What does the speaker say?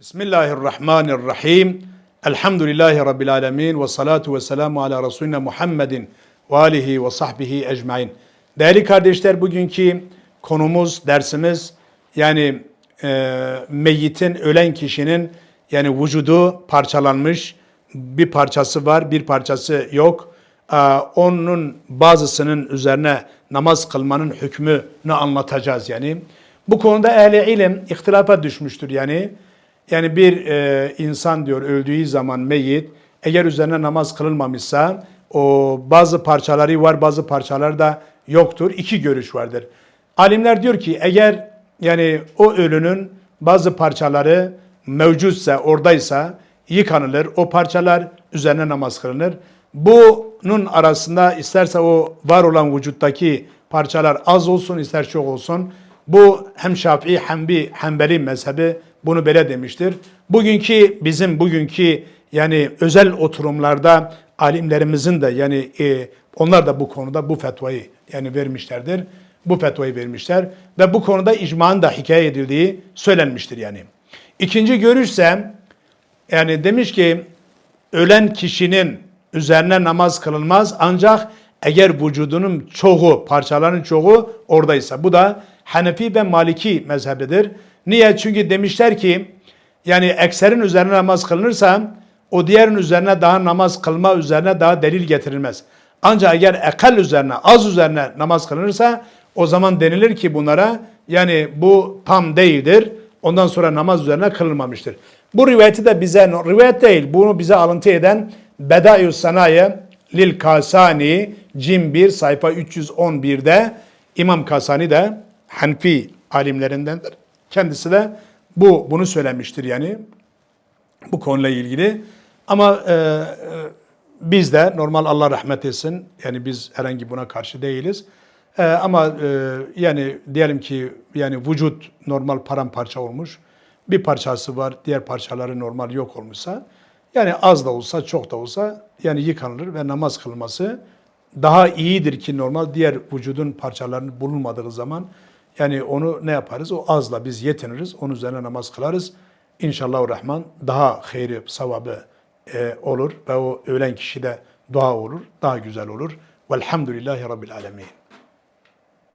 Bismillahirrahmanirrahim. Elhamdülillahi Rabbil alemin ve salatu ve selamu ala Resulina Muhammedin ve alihi ve sahbihi ecmain. Değerli kardeşler bugünkü konumuz, dersimiz yani e, meyyitin, ölen kişinin yani vücudu parçalanmış bir parçası var, bir parçası yok. E, onun bazısının üzerine namaz kılmanın hükmünü anlatacağız yani. Bu konuda ehli ilim ihtilafa düşmüştür yani. Yani bir e, insan diyor öldüğü zaman meyyit eğer üzerine namaz kılınmamışsa o bazı parçaları var bazı parçaları da yoktur. İki görüş vardır. Alimler diyor ki eğer yani o ölünün bazı parçaları mevcutsa oradaysa yıkanılır. O parçalar üzerine namaz kılınır. Bunun arasında isterse o var olan vücuttaki parçalar az olsun ister çok olsun. Bu hem Şafii hem bir Hanbeli mezhebi bunu böyle demiştir. Bugünkü bizim bugünkü yani özel oturumlarda alimlerimizin de yani e, onlar da bu konuda bu fetvayı yani vermişlerdir. Bu fetvayı vermişler ve bu konuda icmanın da hikaye edildiği söylenmiştir yani. İkinci görüşse yani demiş ki ölen kişinin üzerine namaz kılınmaz ancak eğer vücudunun çoğu, parçaların çoğu oradaysa. Bu da Hanefi ve Maliki mezhebidir. Niye? Çünkü demişler ki yani ekserin üzerine namaz kılınırsa o diğerin üzerine daha namaz kılma üzerine daha delil getirilmez. Ancak eğer ekal üzerine, az üzerine namaz kılınırsa o zaman denilir ki bunlara yani bu tam değildir. Ondan sonra namaz üzerine kılınmamıştır. Bu rivayeti de bize, rivayet değil, bunu bize alıntı eden Bedaiü Sanayi Lil Kasani Cim 1 sayfa 311'de İmam Kasani de Hanfi alimlerindendir. Kendisi de bu bunu söylemiştir yani bu konuyla ilgili. Ama e, e, biz de normal Allah rahmet etsin yani biz herhangi buna karşı değiliz. E, ama e, yani diyelim ki yani vücut normal paramparça olmuş. Bir parçası var, diğer parçaları normal yok olmuşsa yani az da olsa çok da olsa yani yıkanılır ve namaz kılması daha iyidir ki normal diğer vücudun parçalarının bulunmadığı zaman yani onu ne yaparız? O azla biz yetiniriz. Onun üzerine namaz kılarız. İnşallah Rahman daha hayri, savabı e, olur ve o ölen kişi de dua olur. Daha güzel olur. Velhamdülillahi Rabbil Alemin.